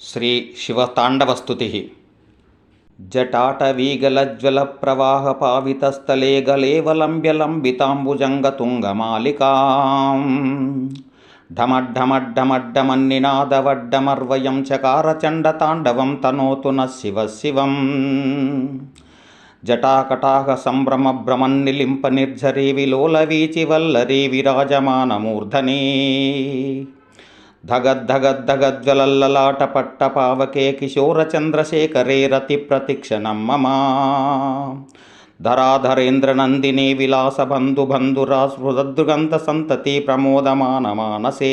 శ్రీ శివతాండవస్తుతి జటాటవీగలజ్వలప్రవాహపావితస్థలే గలేవలంబ్యలంబితాంబుజంగతుంగమాలికాం ఢమడ్ఢమడ్ఢమడ్ఢమన్నినాదవడ్డమర్వయం చకారచండతాండవం తనోతు న శివ శివం జటాకటాహ సంభ్రమ భ్రమన్నిలింప ధగద్ధగద్ధగజ్వలల్లలాట పట్ట పావకే కిశోర చంద్రశేఖరే రతి ప్రతిక్షణం మమా ధరాధరేంద్ర నందిని విలాస బంధు బంధురా స్మృదృగంత సంతతి ప్రమోదమాన మానసే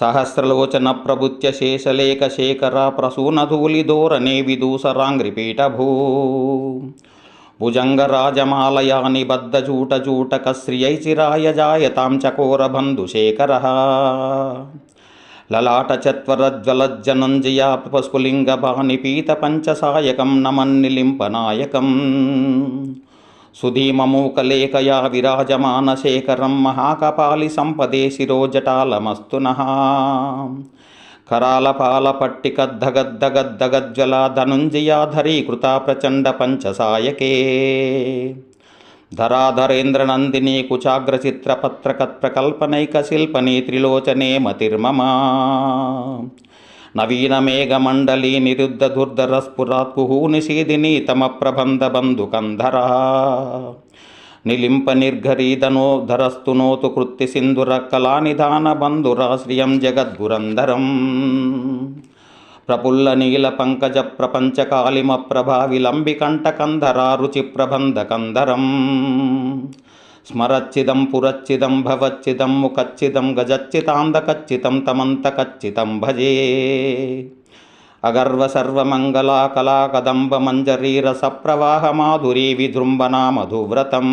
సహస్రలోచన ప్రభుత్య శేషలేఖ శేఖర ప్రసూనధూలిధోరణే విదూసరాంగ్రిపీఠభూ భుజంగరాజమాలయా నిబద్ధజూటజూటక శ్రియై చిరాయ జాయతాం చకోరబంధుశేఖర లలాటచత్వరజ్వలజ్జనంజయా పస్ఫులింగబానిపీత పంచసాయకం నమన్నిలింపనాయకం. సుధీమమూకలేకయా విరాజమానశేఖరం మహాకపాలి సంపదే శిరోజటాలమస్తు నః करालपालपट्टिकद्धगद्धगद्धगज्ज्वला धनुञ्जयाधरीकृता प्रचण्डपञ्चसायके धराधरेन्द्रनन्दिनी कुचाग्रचित्रपत्रकत्प्रकल्पनैकशिल्पनी त्रिलोचने मतिर्मम నవీనమేఘమండలీ నిరుద్ధ దుర్ధరస్ఫురాత్కుహూ నిషీదిని తమ ప్రబంధ బంధుకంధర నిలింప నిర్ఘరీదనో నిర్ఘరీధనోధరస్తు నోతు కృత్తి సింధుర కళా కళానిధాన బంధురాశ్రియం జగద్గురంధరం ప్రఫుల్ల నీల పంకజ ప్రపంచ కాళిమ ప్రభావిలంబికంఠకంధరా రుచి ప్రబంధకంధరం స్మరచ్చిదం పురచ్చిదం భవచ్చిదం ముఖచ్చిదం గజచ్చితాందకచ్చితం తమంతకచ్చితం భజే అగర్వ సర్వమంగళా కళా కదంబ మంజరీ రస ప్రవాహ మాధురీ విజృంభణా మధువ్రతం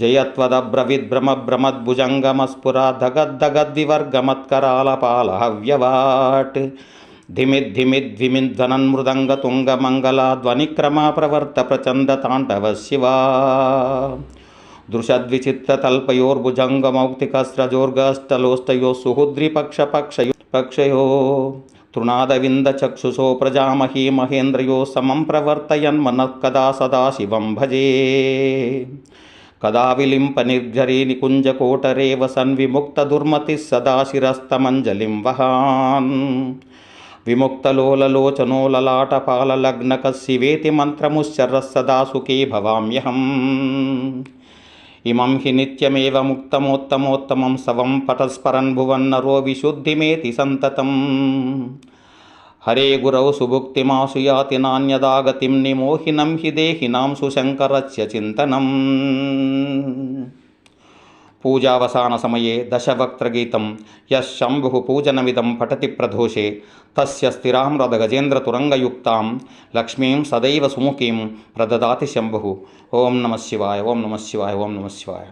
స్మరాంతకం పురాంతకం భవాంతకం మకాంతకం గజాంతకాంతకాంతకం తమంతకాంతకం భజే జయత్వదబ్రవిద్భ్రమభ్రమద్భుజంగమస్ఫురా ధగద్దగద్వివర్గమత్కరాలపాల హవ్యవాట్ ధిమిద్ధిమిద్ధిమిధ్వనన్మృదంగతుంగమంగళా ధ్వనిక్రమా ప్రవర్త ప్రచండ తాండవ శివా దృశద్విచిత్రతల్పయోర్భుజంగమౌక్తికస్రజోర్గష్టలోష్టయో సుహుద్రిపక్షపక్షయో పక్షయో తృణాదవిందచక్షుషో ప్రజామహీ మహేంద్రయో సమం ప్రవర్తయన్మనః కదా సదాశివం భజే కదా విలింప నిర్జరీ నికుంజకోటరే వసన్ విముక్త దుర్మతి సదా శిరస్తమంజలిం వహాన్ హరే గురౌ సుభుక్తిమాసు యాతి నాణ్యదాగతిం నిమోహినం హి దేహినాం సుశంకరస్య చింతనం. పూజావసాన సమయే దశవక్త్రగీతం యశంభు పూజనమిదం పఠతి ప్రదోషే తస్య స్థిరాం రథగజేంద్రతురంగయుక్తాం లక్ష్మీం సదైవ సుముఖీం ప్రదదాతి శంభు. ఓం నమ శివాయ ఓం నమ శివాయ ఓం నమ శివాయ.